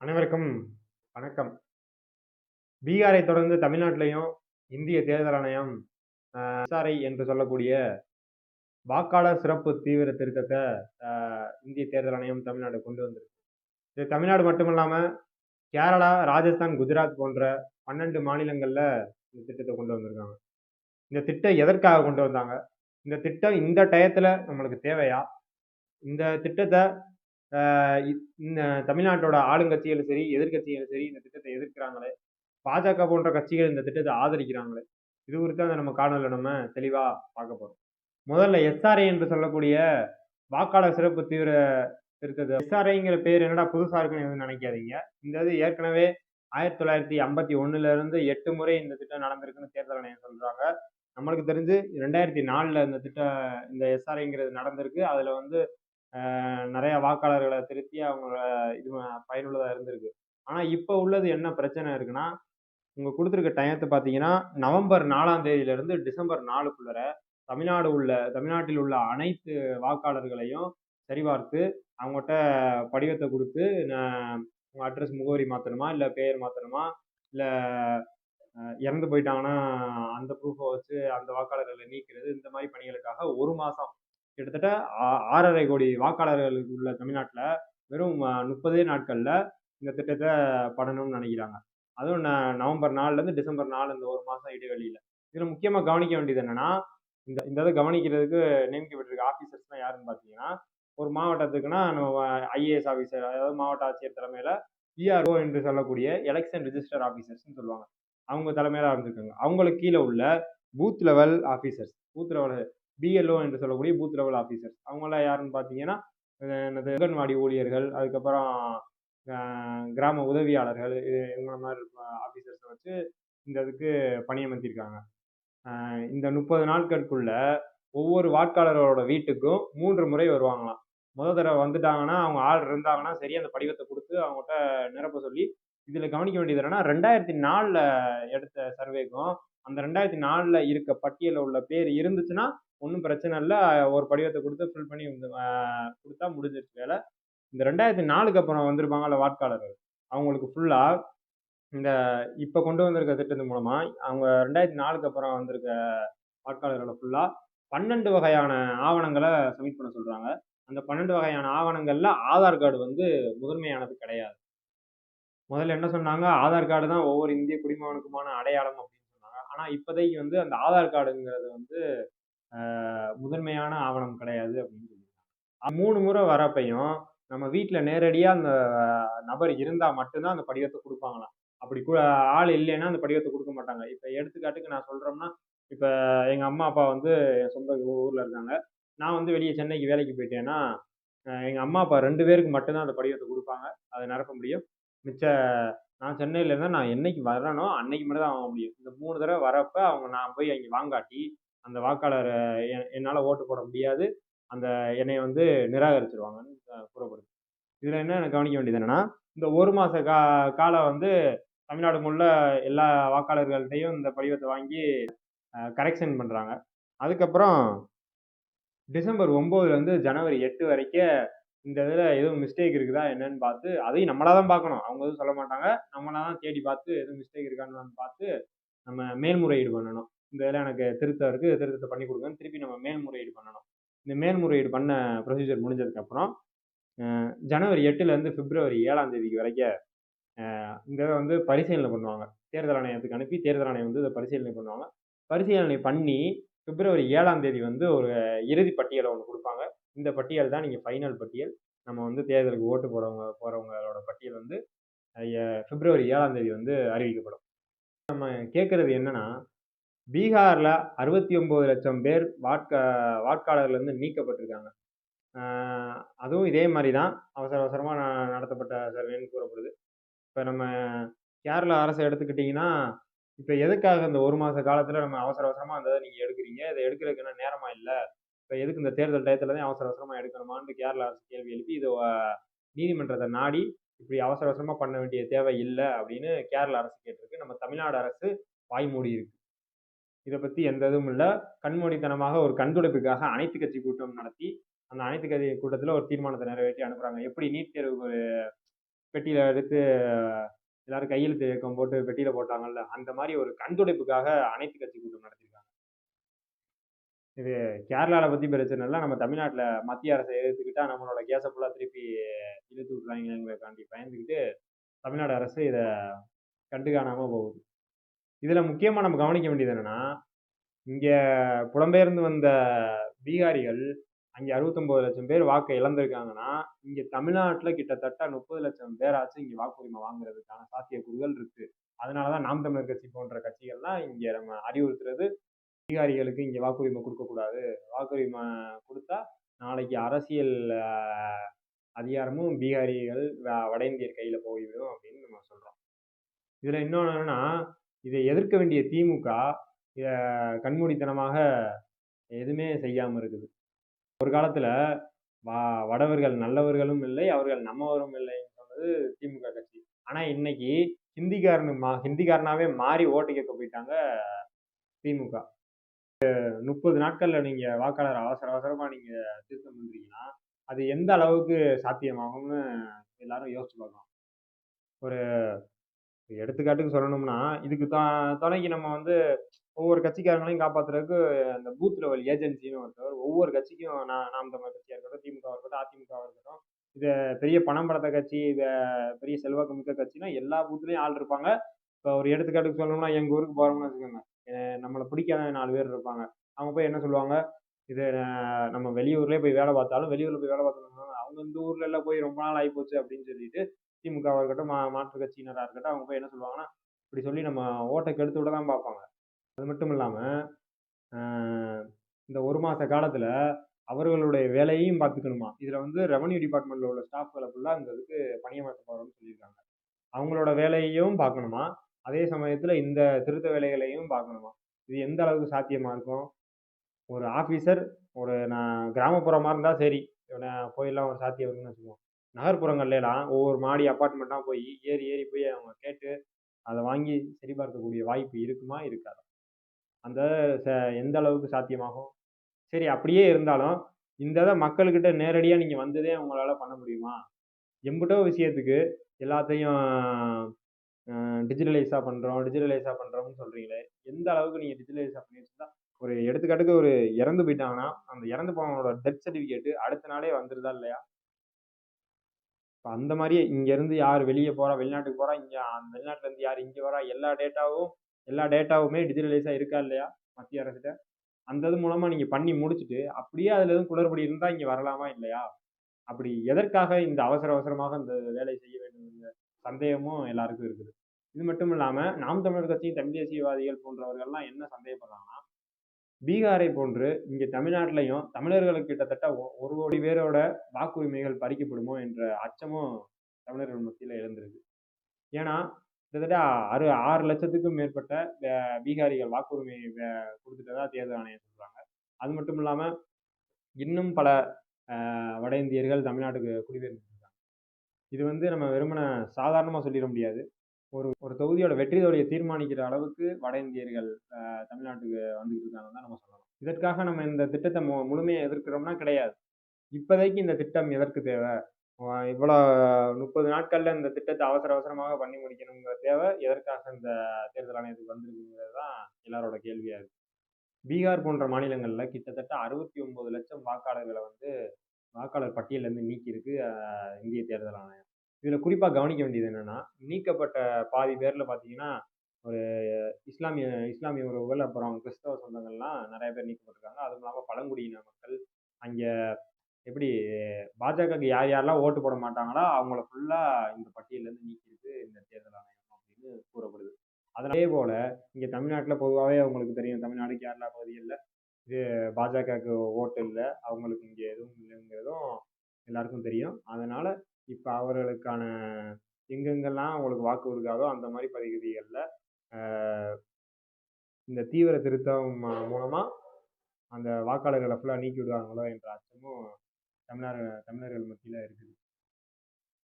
அனைவருக்கும் வணக்கம். பீகாரை தொடர்ந்து தமிழ்நாட்டிலையும் இந்திய தேர்தல் ஆணையம் ஆஹ், எஸ்ஆர்ஐ என்று சொல்லக்கூடிய வாக்காளர் சிறப்பு தீவிர திருத்தத்தை இந்திய தேர்தல் ஆணையம் தமிழ்நாடு கொண்டு வந்திருக்கு. இது தமிழ்நாடு மட்டுமல்லாமல் கேரளா ராஜஸ்தான் குஜராத் போன்ற பன்னெண்டு மாநிலங்களில் இந்த திட்டத்தை கொண்டு வந்திருக்காங்க. இந்த திட்டம் எதற்காக கொண்டு வந்தாங்க? இந்த திட்டம் இந்த டயத்தில் நம்மளுக்கு தேவையா? இந்த திட்டத்தை தமிழ்நாட்டோட ஆளுங்கட்சிகளும் சரி எதிர்க்கட்சிகளும் சரி இந்த திட்டத்தை எதிர்க்கிறாங்களே. பாஜக போன்ற கட்சிகள் இந்த திட்டத்தை ஆதரிக்கிறாங்களே. இது குறித்து அந்த நம்ம காணொலியில் நம்ம தெளிவாக பார்க்க போகிறோம் முதல்ல எஸ்ஆர்ஐ என்று சொல்லக்கூடிய வாக்காளர் சிறப்பு தீவிர திருத்தது எஸ்ஆர்ஐங்கிற பேர் என்னடா புதுசாக இருக்குன்னு எதுவும் நினைக்காதீங்க. இந்த இது ஏற்கனவே ஆயிரத்தி தொள்ளாயிரத்தி ஐம்பத்தி ஒண்ணுல இருந்து எட்டு முறை இந்த திட்டம் நடந்திருக்குன்னு தேர்தல் ஆணையம் சொல்கிறாங்க நம்மளுக்கு தெரிஞ்சு ரெண்டாயிரத்தி நாலில் இந்த திட்டம் இந்த எஸ்ஆர்ஐங்கிறது நடந்திருக்கு. அதில் வந்து நிறைய வாக்காளர்களை திருத்தி அவங்கள இது பயனுள்ளதாக இருந்திருக்கு. ஆனால் இப்போ உள்ளது என்ன பிரச்சனை இருக்குன்னா உங்கள் கொடுத்துருக்க டயத்தை பார்த்தீங்கன்னா நவம்பர் நாலாம் தேதியிலேருந்து டிசம்பர் நாலுக்குள்ளர தமிழ்நாடு உள்ள தமிழ்நாட்டில் உள்ள அனைத்து வாக்காளர்களையும் சரிபார்த்து அவங்ககிட்ட படிவத்தை கொடுத்து நான் அட்ரஸ் முகவரி மாத்தணுமா? இல்லை பெயர் மாத்தணுமா? இல்லை இறந்து போயிட்டாங்கன்னா அந்த ப்ரூஃபை வச்சு அந்த வாக்காளர்களை நீக்கிறது இந்த மாதிரி பணிகளுக்காக ஒரு மாதம் கிட்டத்தட்ட ஆ- ஆறரை கோடி வாக்காளர்களுக்கு உள்ள தமிழ்நாட்டில் வெறும் முப்பதே நாட்களில் இந்த திட்டத்தை பண்ணணும்னு நினைக்கிறாங்க. அதுவும் ந- நவம்பர் நாலுலேருந்து டிசம்பர் நாலு இந்த ஒரு மாதம் இடைவெளியில். இதில் முக்கியமாக கவனிக்க வேண்டியது என்னென்னா இந்த இந்த இதை கவனிக்கிறதுக்கு நியமிக்கப்பட்டிருக்க ஆஃபீஸர்ஸ்லாம் யாருன்னு பார்த்தீங்கன்னா ஒரு மாவட்டத்துக்குன்னா நம்ம ஐஏஎஸ் ஆஃபீஸர் அதாவது மாவட்ட ஆட்சியர் தலைமையில் பிஆர்ஓ என்று சொல்லக்கூடிய எலெக்ஷன் ரிஜிஸ்டர் ஆஃபீஸர்ஸ்னு சொல்லுவாங்க. அவங்க தலைமையில் இருந்திருக்காங்க அவங்களுக்கு கீழே உள்ள booth level officers booth level BLO என்று சொல்லக்கூடிய பூத் லெவல் ஆஃபீஸர்ஸ் அவங்களாம் யாருன்னு பார்த்தீங்கன்னா எனது என்னது அங்கன்வாடி ஊழியர்கள் அதுக்கப்புறம் கிராம உதவியாளர்கள் இது இவங்கள மாதிரி ஆஃபீஸர்ஸை வச்சு இந்த இதுக்கு பணியமர்த்தியிருக்காங்க இந்த முப்பது நாட்களுக்குள்ள ஒவ்வொரு வாக்காளரோட வீட்டுக்கும் மூன்று முறை வருவாங்களாம். முத தடவை வந்துட்டாங்கன்னா அவங்க ஆள் இருந்தாங்கன்னா சரி அந்த படிவத்தை கொடுத்து அவங்ககிட்ட நிரப்ப சொல்லி இதில் கவனிக்க வேண்டியது என்னன்னா ரெண்டாயிரத்தி நாலில் எடுத்த சர்வேக்கும் அந்த ரெண்டாயிரத்தி நாலில் இருக்க பட்டியலில் உள்ள பேர் இருந்துச்சுன்னா ஒன்றும் பிரச்சனை இல்லை. ஒரு படிவத்தை கொடுத்து ஃபில் பண்ணி வந்து, கொடுத்தா முடிஞ்சிருச்சு வேலை. இந்த ரெண்டாயிரத்தி நாலுக்கு அப்புறம் வந்திருப்பாங்கல்ல வாக்காளர்கள். அவங்களுக்கு ஃபுல்லாக இந்த இப்போ கொண்டு வந்திருக்க திட்டத்தின் மூலமாக அவங்க ரெண்டாயிரத்தி நாலுக்கு அப்புறம் வந்திருக்க வாக்காளர்களை ஃபுல்லாக பன்னெண்டு வகையான ஆவணங்களை சப்மிட் பண்ண சொல்கிறாங்க அந்த பன்னெண்டு வகையான ஆவணங்களில் ஆதார் கார்டு வந்து முதன்மையானது கிடையாது. முதல்ல என்ன சொன்னாங்க? ஆதார் கார்டு தான் ஒவ்வொரு இந்திய குடிமகனுக்குமான அடையாளம் அப்படின்னு சொன்னாங்க. ஆனால் இப்போதைக்கு வந்து அந்த ஆதார் கார்டுங்கிறது வந்து முதன்மையான ஆவணம் கிடையாது அப்படின்னு சொல்லியிருக்காங்க. மூணு முறை வரப்பையும் நம்ம வீட்டில் நேரடியாக அந்த நபர் இருந்தால் மட்டும்தான் அந்த படிவத்தை கொடுப்பாங்களாம். அப்படி ஆள் இல்லைன்னா அந்த படிவத்தை கொடுக்க மாட்டாங்க. இப்போ எடுத்துக்காட்டுக்கு நான் சொல்கிறோம்னா இப்போ எங்கள் அம்மா அப்பா வந்து என் சொந்த ஊரில் இருக்காங்க. நான் வந்து வெளியே சென்னைக்கு வேலைக்கு போயிட்டேன்னா எங்கள் அம்மா அப்பா ரெண்டு பேருக்கு மட்டும்தான் அந்த படிவத்தை கொடுப்பாங்க. அதை நிரப்ப முடியும். மிச்ச நான் சென்னையில் இருந்தால் நான் என்னைக்கு வரேனோ அன்னைக்கு மட்டும் தான் வாங்க முடியும். இந்த மூணு தடவை வரப்போ அவங்க நான் போய் அங்கே வாங்காட்டி அந்த வாக்காளரை என்னால் ஓட்டு போட முடியாது. அந்த என்னை வந்து நிராகரிச்சிருவாங்கன்னு கூறப்படுது. இதில் என்ன கவனிக்க வேண்டியது என்னென்னா இந்த ஒரு மாத கா காலம் வந்து தமிழ்நாடு முள்ள எல்லா வாக்காளர்கள்ட்டையும் இந்த படிவத்தை வாங்கி கரெக்ஷன் பண்ணுறாங்க அதுக்கப்புறம் டிசம்பர் ஒம்போதுலேருந்து ஜனவரி எட்டு வரைக்கும் இந்த இதில் எதுவும் மிஸ்டேக் இருக்குதா என்னன்னு பார்த்து அதையும் நம்மளா தான் பார்க்கணும். அவங்க எதுவும் சொல்ல மாட்டாங்க. நம்மளாக தான் தேடி பார்த்து எதுவும் மிஸ்டேக் இருக்கான்னு பார்த்து நம்ம மேல்முறையீடு பண்ணணும். இந்த வேலை எனக்கு திருத்தம் இருக்குது திருத்தத்தை பண்ணி கொடுங்கன்னு திருப்பி நம்ம மேல்முறையீடு பண்ணணும். இந்த மேல்முறையீடு பண்ண ப்ரொசீஜர் முடிஞ்சதுக்கப்புறம் ஜனவரி எட்டுலேருந்து பிப்ரவரி ஏழாம் தேதிக்கு வரைக்கும் இந்த இதை வந்து பரிசீலனை பண்ணுவாங்க. தேர்தல் ஆணையத்துக்கு அனுப்பி தேர்தல் ஆணையம் வந்து இதை பரிசீலனை பண்ணுவாங்க. பரிசீலனை பண்ணி பிப்ரவரி ஏழாம் தேதி வந்து ஒரு இறுதி பட்டியலை ஒன்று கொடுப்பாங்க. இந்த பட்டியல் தான் நீங்கள் ஃபைனல் பட்டியல். நம்ம வந்து தேர்தலுக்கு ஓட்டு போகிறவங்க போகிறவங்களோட பட்டியல் வந்து பிப்ரவரி ஏழாம் தேதி வந்து அறிவிக்கப்படும். நம்ம கேட்குறது என்னென்னா பீகாரில் அறுபத்தி ஒம்பது லட்சம் பேர் வாட்க வாக்காளர்லேருந்து நீக்கப்பட்டிருக்காங்க. அதுவும் இதே மாதிரி தான் அவசர அவசரமாக நடத்தப்பட்ட சர்வேன்னு கூறப்படுது. இப்போ நம்ம கேரளா அரசை எடுத்துக்கிட்டிங்கன்னா இப்போ எதுக்காக இந்த ஒரு மாத காலத்தில் நம்ம அவசர அவசரமாக அந்த இதை நீங்கள் எடுக்கிறீங்க? இதை எடுக்கிறதுக்கு என்ன நேரமாக இல்லை. இப்போ எதுக்கு இந்த தேர்தல் டயத்தில் தான் அவசர அவசரமாக எடுக்கணுமான்னு கேரளா அரசு கேள்வி எழுப்பி இது நீதிமன்றத்தை நாடி இப்படி அவசர அவசரமாக பண்ண வேண்டிய தேவை இல்லை அப்படின்னு கேரளா அரசு கேட்டிருக்கு. நம்ம தமிழ்நாடு அரசு வாய்மூடி இருக்கு. இதை பற்றி எந்த இதுவும் இல்லை. கண்மூடித்தனமாக ஒரு கண்துடைப்புக்காக அனைத்து கட்சி கூட்டம் நடத்தி அந்த அனைத்து கட்சி கூட்டத்தில் ஒரு தீர்மானத்தை நிறைவேற்றி அனுப்புகிறாங்க எப்படி நீட் தேர்வு ஒரு பெட்டியில் எடுத்து எல்லாரும் கையெழுத்து இயக்கம் போட்டு பெட்டியில் போட்டாங்கல்ல அந்த மாதிரி ஒரு கண்துடைப்புக்காக அனைத்து கட்சி கூட்டம் நடத்திருக்காங்க. இது கேரளாவில் பற்றி பிரச்சனை இல்லை. நம்ம தமிழ்நாட்டில் மத்திய அரசை எதிர்த்துக்கிட்டா நம்மளோட கேஸை ஃபுல்லாக திருப்பி இழுத்து விட்றாங்கிறக்காண்டி பயந்துக்கிட்டு தமிழ்நாடு அரசு இதை கண்டு காணாமல் போகுது. இதில் முக்கியமாக நம்ம கவனிக்க வேண்டியது என்னென்னா இங்கே புலம்பெயர்ந்து வந்த பீகாரிகள் அங்கே அறுபத்தொம்போது லட்சம் பேர் வாக்கை இழந்திருக்காங்கன்னா இங்கே தமிழ்நாட்டில் கிட்டத்தட்ட முப்பது லட்சம் பேராச்சும் இங்கே வாக்குரிமை வாங்குறதுக்கான சாத்தியக்கூறுகள் இருக்குது அதனால தான் நாம் தமிழர் கட்சி போன்ற கட்சிகள்லாம் இங்கே நம்ம அறிவுறுத்துறது பீகாரிகளுக்கு இங்கே வாக்குரிமை கொடுக்கக்கூடாது. வாக்குரிமை கொடுத்தா நாளைக்கு அரசியல் அதிகாரமும் பீகாரிகள் வட இந்தியர் கையில் போய்விடும் அப்படின்னு நம்ம சொல்கிறோம் இதில் இன்னொன்று என்னன்னா இதை எதிர்க்க வேண்டிய திமுக இதை கண்மூடித்தனமாக எதுவுமே செய்யாமல் இருக்குது. ஒரு காலத்தில் வா வடவர்கள் நல்லவர்களும் இல்லை அவர்கள் நம்மவரும் இல்லைன்னு சொன்னது திமுக கட்சி. ஆனால் இன்னைக்கு ஹிந்திக்காரனு மா ஹிந்திக்காரனாகவே மாறி ஓட்டு கேட்க போயிட்டாங்க திமுக. முப்பது நாட்களில் நீங்கள் வாக்காளர் அவசர அவசரமாக நீங்கள் திருத்தம் பண்ணுறீங்கன்னா அது எந்த அளவுக்கு சாத்தியமாகும்னு எல்லாரும் யோசிச்சு பார்க்கலாம். ஒரு எடுத்துக்காட்டுக்கு சொல்லணும்னா இதுக்கு தான் துணைக்கு நம்ம வந்து ஒவ்வொரு கட்சிக்காரங்களையும் காப்பாத்துறதுக்கு அந்த பூத் லெவல் ஏஜென்சின்னு ஒருத்தவர் ஒவ்வொரு கட்சிக்கும் நான் நாம் தமிழ் கட்சியாக இருக்கட்டும் திமுக இருக்கட்டும் அதிமுக இருக்கட்டும் இது பெரிய பணம் படத்த கட்சி இதை பெரிய செல்வாக்கு மிக்க கட்சினா எல்லா பூத்துலேயும் ஆள் இருப்பாங்க. இப்போ ஒரு எடுத்துக்காட்டுக்கு சொல்லணும்னா எங்கள் ஊருக்கு போகிறோம்னு வச்சுக்கோங்க. நம்மளை பிடிக்காத நாலு பேர் இருப்பாங்க. அவங்க போய் என்ன சொல்லுவாங்க? இது நம்ம வெளியூர்லேயே போய் வேலை பார்த்தாலும் வெளியூரில் போய் வேலை பார்த்தோம்னா அவங்க இந்த ஊர்ல எல்லாம் போய் ரொம்ப நாள் ஆகி போச்சு அப்படின்னு சொல்லிட்டு திமுகவாக இருக்கட்டும் மா மாற்று கட்சியினராக இருக்கட்டும் அவங்க போய் என்ன சொல்லுவாங்கன்னா இப்படி சொல்லி நம்ம ஓட்டை கெடுத்து விட தான் பார்ப்பாங்க. அது மட்டும் இல்லாமல் இந்த ஒரு மாத காலத்தில் அவர்களுடைய வேலையையும் பார்த்துக்கணுமா? இதில் வந்து ரெவன்யூ டிபார்ட்மெண்ட்டில் உள்ள ஸ்டாஃப்களை ஃபுல்லாக இந்த இதுக்கு பணியமர்த்த போகிறோம்னு சொல்லியிருக்காங்க. அவங்களோட வேலையையும் பார்க்கணுமா? அதே சமயத்தில் இந்த திருத்த வேலைகளையும் பார்க்கணுமா? இது எந்த அளவுக்கு சாத்தியமாக இருக்கும்? ஒரு ஆஃபீஸர் ஒரு நான் கிராமப்புறமாக இருந்தால் சரி. இவனை போயெல்லாம் ஒரு சாத்தியம் இருக்குன்னு வச்சுக்குவோம் நகர்ப்புறங்கள்லாம் ஒவ்வொரு மாடி அப்பார்ட்மெண்ட்டாக போய் ஏறி ஏறி போய் அவங்க கேட்டு அதை வாங்கி சரிபார்க்கக்கூடிய வாய்ப்பு இருக்குமா இருக்காது? அந்த ச எந்த அளவுக்கு சாத்தியமாகும்? சரி அப்படியே இருந்தாலும் இந்த இதை மக்கள்கிட்ட நேரடியாக நீங்கள் வந்ததே உங்களால் பண்ண முடியுமா? எம்பிட்டோ விஷயத்துக்கு எல்லாத்தையும் டிஜிட்டலைஸாக பண்ணுறோம் டிஜிட்டலைஸாக பண்ணுறோம்னு சொல்கிறீங்களே எந்த அளவுக்கு நீங்கள் டிஜிட்டலைஸாக பண்ணி ஒரு எடுத்துக்காட்டுக்கு ஒரு இறந்து போயிட்டாங்கன்னா அந்த இறந்து போனவனோட டெத் சர்டிஃபிகேட்டு அடுத்த நாளே வந்துருதா இல்லையா? இப்போ அந்த மாதிரியே இங்கேருந்து யார் வெளியே போகிறா வெளிநாட்டுக்கு போகிறா இங்கே வெளிநாட்டிலேருந்து யார் இங்கே வரா எல்லா டேட்டாவும் எல்லா டேட்டாவுமே டிஜிட்டலைஸாக இருக்கா இல்லையா மத்திய அரசுகிட்ட? அந்த இது மூலமாக நீங்கள் பண்ணி முடிச்சுட்டு அப்படியே அதில் எதுவும் குளறுபடி இருந்தால் இங்கே வரலாமா இல்லையா? அப்படி எதற்காக இந்த அவசர அவசரமாக இந்த வேலை செய்ய வேண்டும் சந்தேகமும் எல்லாருக்கும் இருக்குது. இது மட்டும் இல்லாமல் நாம் தமிழர் கட்சியும் தமிழ் தேசியவாதிகள் போன்றவர்கள்லாம் என்ன சந்தேகப்படுறாங்கன்னா பீகாரை போன்று இங்கே தமிழ்நாட்டிலையும் தமிழர்களுக்கு கிட்டத்தட்ட ஒரு கோடி பேரோட வாக்குரிமைகள் பறிக்கப்படுமோ என்ற அச்சமும் தமிழர்கள் மத்தியில் எழுந்திருக்கு. ஏன்னா கிட்டத்தட்ட ஆறு ஆறு லட்சத்துக்கும் மேற்பட்ட பீகாரிகள் வாக்குரிமை கொடுத்துட்டதா தேர்தல் ஆணையம் சொல்றாங்க. அது மட்டும் இல்லாமல் இன்னும் பல வட இந்தியர்கள் தமிழ்நாட்டுக்கு குடிபெயர்ந்துருக்காங்க. இது வந்து நம்ம வெறுமனை சாதாரணமாக சொல்லிட முடியாது. ஒரு ஒரு தொகுதியோட வெற்றி தோல்வியை தீர்மானிக்கிற அளவுக்கு வட இந்தியர்கள் தமிழ்நாட்டுக்கு வந்துட்டு இருக்காங்கன்னு தான் நம்ம சொல்லலாம் இதற்காக நம்ம இந்த திட்டத்தை மு முழுமையாக எதிர்க்கிறோம்னா கிடையாது. இப்போதைக்கு இந்த திட்டம் எதற்கு தேவை? இவ்வளோ முப்பது நாட்களில் இந்த திட்டத்தை அவசர அவசரமாக பண்ணி முடிக்கணுங்கிற தேவை எதற்காக இந்த தேர்தல் ஆணையத்துக்கு வந்திருக்குங்கிறது தான் எல்லாரோட கேள்வியாக இருக்குது பீகார் போன்ற மாநிலங்களில் கிட்டத்தட்ட அறுபத்தி ஒன்பது லட்சம் வாக்காளர்களை வந்து வாக்காளர் பட்டியலேருந்து நீக்கியிருக்கு இந்திய தேர்தல் ஆணையம். இதில் குறிப்பாக கவனிக்க வேண்டியது என்னென்னா நீக்கப்பட்ட பாதி பேரில் பார்த்தீங்கன்னா ஒரு இஸ்லாமிய இஸ்லாமிய உறவுகள் அப்புறம் கிறிஸ்தவ சொந்தங்கள்லாம் நிறைய பேர் நீக்கப்பட்டிருக்காங்க. அதுவும் இல்லாமல் பழங்குடியின மக்கள் அங்கே எப்படி பாஜகவுக்கு யார் யாரெல்லாம் ஓட்டு போட மாட்டாங்களோ அவங்கள ஃபுல்லாக இந்த பட்டியலேருந்து நீக்கியிருக்கு இந்த தேர்தல் ஆணையம் அப்படின்னு கூறப்படுது. அதே போல் இங்கே தமிழ்நாட்டில் பொதுவாகவே அவங்களுக்கு தெரியும். தமிழ்நாடு கேரளா பகுதிகளில் இது பாஜகவுக்கு ஓட்டு இல்லை. அவங்களுக்கு இங்கே எதுவும் இல்லைங்கிறதும் எல்லாருக்கும் தெரியும். அதனால் இப்போ அவர்களுக்கான எங்கெங்கெல்லாம் அவங்களுக்கு வாக்கு கொடுக்காதோ அந்த மாதிரி பகுதிகளில் இந்த தீவிர திருத்தம் மூலமாக அந்த வாக்காளர்களை ஃபுல்லாக நீக்கி விடுவாங்களோ என்ற அச்சமும் தமிழர் தமிழர்கள் மத்தியில் இருக்குது.